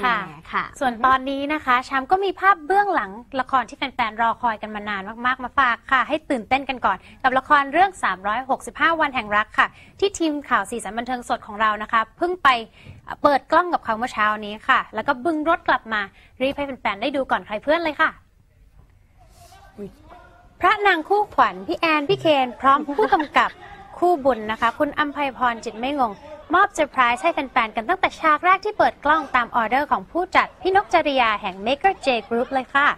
ค่ะแหมค่ะ ส่วนตอนนี้นะคะชามก็มีภาพเบื้องหลังละครที่แฟนๆรอคอยกันมานานมากๆ มาฝากค่ะ ให้ตื่นเต้นกันก่อน กับละครเรื่อง 365 วันแห่งรักค่ะ ที่ทีมข่าวสีสันบันเทิงสดของเรานะคะ เพิ่งไปเปิดกล้องกับเขาเมื่อเช้านี้ค่ะ แล้วก็บึงรถกลับมา รีบให้แฟนๆได้ดูก่อนใครเพื่อนเลยค่ะพระนางคู่ขวัญพี่แอนพี่เคน พร้อมผู้กำกับคู่บุญนะคะ คุณอัมภัยพรจิตไม่งง มอบเซอร์ไพรส์ให้แฟนๆ กันตั้งแต่ฉากแรกที่เปิดกล้องตามออเดอร์ของผู้จัดพี่นกจริยาแห่ง Maker J Group เลยค่ะ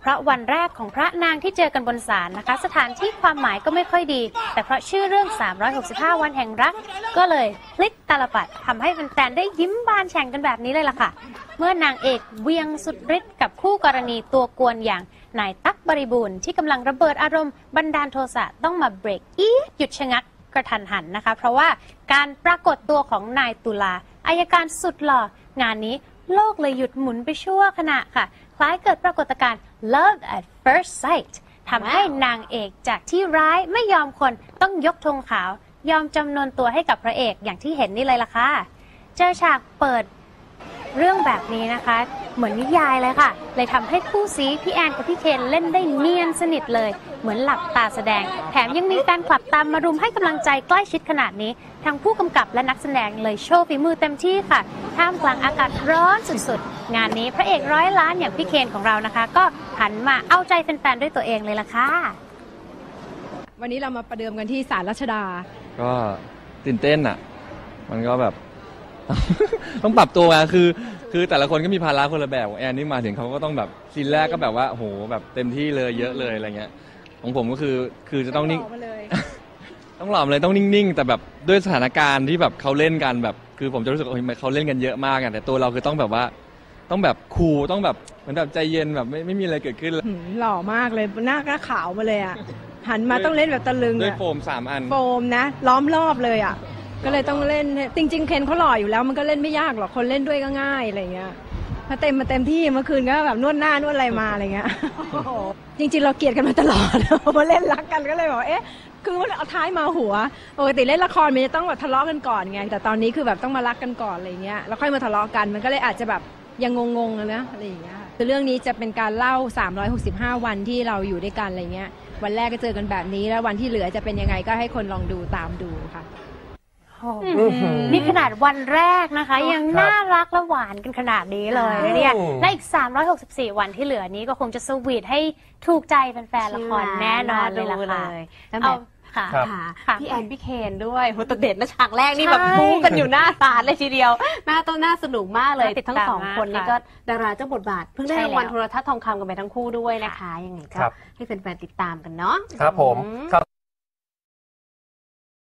เพราะวันแรกของพระนางที่เจอกันบนศาลนะคะ สถานที่ความหมายก็ไม่ค่อยดี แต่เพราะชื่อเรื่อง 365 วันแห่งรัก ก็เลยพลิกตลปัดทำให้แฟนๆ ได้ยิ้มบานแฉ่งกันแบบนี้เลยล่ะค่ะ เมื่อนางเอกเวียงสุดฤทธิ์กับคู่กรณีตัวกวนอย่างนายตั๊กบริบูรณ์ที่กำลังระเบิดอารมณ์บันดาลโทสะต้องมาเบรกอีหยุดชะงัก กระทันหันนะคะ เพราะว่าการปรากฏตัวของนายตุลาอายการสุดหล่องานนี้โลกเลยหยุดหมุนไปชั่วขณะค่ะ คล้ายเกิดปรากฏการณ์ love at first sight ทำให้นางเอกจากที่ร้ายไม่ยอมคนต้องยกธงขาวยอมจำนนตัวให้กับพระเอกอย่างที่เห็นนี่เลยล่ะค่ะ เจอฉากเปิดเรื่องแบบนี้นะคะ เหมือนนิยายเลยค่ะ เลยทำให้คู่ซีพี่แอนกับพี่เคนเล่นได้เนียนสนิทเลย เหมือนหลับตาแสดง แถมยังมีแฟนคลับตามมารุมให้กำลังใจใกล้ชิดขนาดนี้ทั้งผู้กำกับและนักแสดงเลยโชว์ฝีมือเต็มที่ค่ะ ท่ามกลางอากาศร้อนสุดๆ งานนี้พระเอกร้อยล้านอย่างพี่เคนของเรานะคะ ก็หันมาเอาใจแฟนๆด้วยตัวเองเลยล่ะค่ะ วันนี้เรามาประเดิมกันที่ศาลรัชดา ก็ตื่นเต้นอะ มันก็แบบ ต้องปรับตัวอะคือ คือแต่ละคนก็มีภาระคนละแบบของแอนนี่มาถึงเขาก็ต้องแบบซีนแรกก็แบบว่าโอ้โหแบบเต็มที่เลยเยอะเลยอะไรเงี้ย ของผมก็คือคือจะต้องนิ่ง มาเลย ต้องหลอมเลยต้องนิ่งๆ แต่แบบด้วยสถานการณ์ที่แบบเขาเล่นกันแบบ คือผมจะรู้สึกว่าเฮ้ยเขาเล่นกันเยอะมากอะแต่ตัวเราคือต้องแบบว่า ต้องแบบคูลต้องแบบเหมือนแบบใจเย็นแบบไม่ไม่มีอะไรเกิดขึ้นเลยหืมหล่อมากเลยหน้าก็ขาวมาเลยอะหันมาต้องเล่นแบบตะลึงด้วยอะโฟมสามอัน โฟมนะ ล้อมรอบเลยอะ ก็เลยต้องเล่นจริง ๆ เคนเขาหล่ออยู่แล้วมันก็เล่นไม่ยากหรอกคนเล่นด้วยก็ง่ายอะไรเงี้ยพอเต็มมาเต็มที่เมื่อคืนก็แบบนวดหน้านวดอะไรมาอะไรเงี้ยจริง ๆ เราเกลียดกันมาตลอดพอเล่นรักกันก็เลยบอกเอ๊ะคือมันเอาท้ายมาหัวปกติเล่นละครมันจะต้องแบบทะเลาะกันก่อนไงแต่ตอนนี้คือแบบต้องมารักกันก่อนอะไรเงี้ยแล้วค่อยมาทะเลาะกันมันก็เลยอาจจะแบบยังงงๆนะอะไรอย่างเงี้ยคือเรื่องนี้จะเป็นการเล่า 365 วันที่เราอยู่ด้วยกันอะไรเงี้ยวันแรกก็เจอกันแบบนี้แล้ววันที่เหลือจะเป็นยังไงก็ให้คนลองดูตามดูค่ะ โอ้โหนี่ขนาดวันแรกนะคะ ยังน่ารักและหวานกันขนาดนี้เลยนะเนี่ยอืมและอีก 364 วันที่เหลือนี้ก็คงจะสวีทให้ถูกใจแฟนๆละครแน่นอนเลยล่ะค่ะแล้วแบเอาบค่ะครับค่ะค่ะพี่แอนพี่เคนด้วยโหแตเด็ดนะฉากแรกนี่ใช่แบบพูกันอยู่หน้าศาลเลยทีเดียวน่าต้องน่าสนุกมากเลยน่าติดทั้งตามสองมากคนนี่ค่ะก็ดาราเจ้าบทบาท เพิ่งได้ใช่รางวัลแล้วโทรทัศน์ทองคำกันไปทั้งคู่ด้วยนะคะ ยังไงก็ครับให้แฟนๆติดตามกันเนาะครับผมอืครับ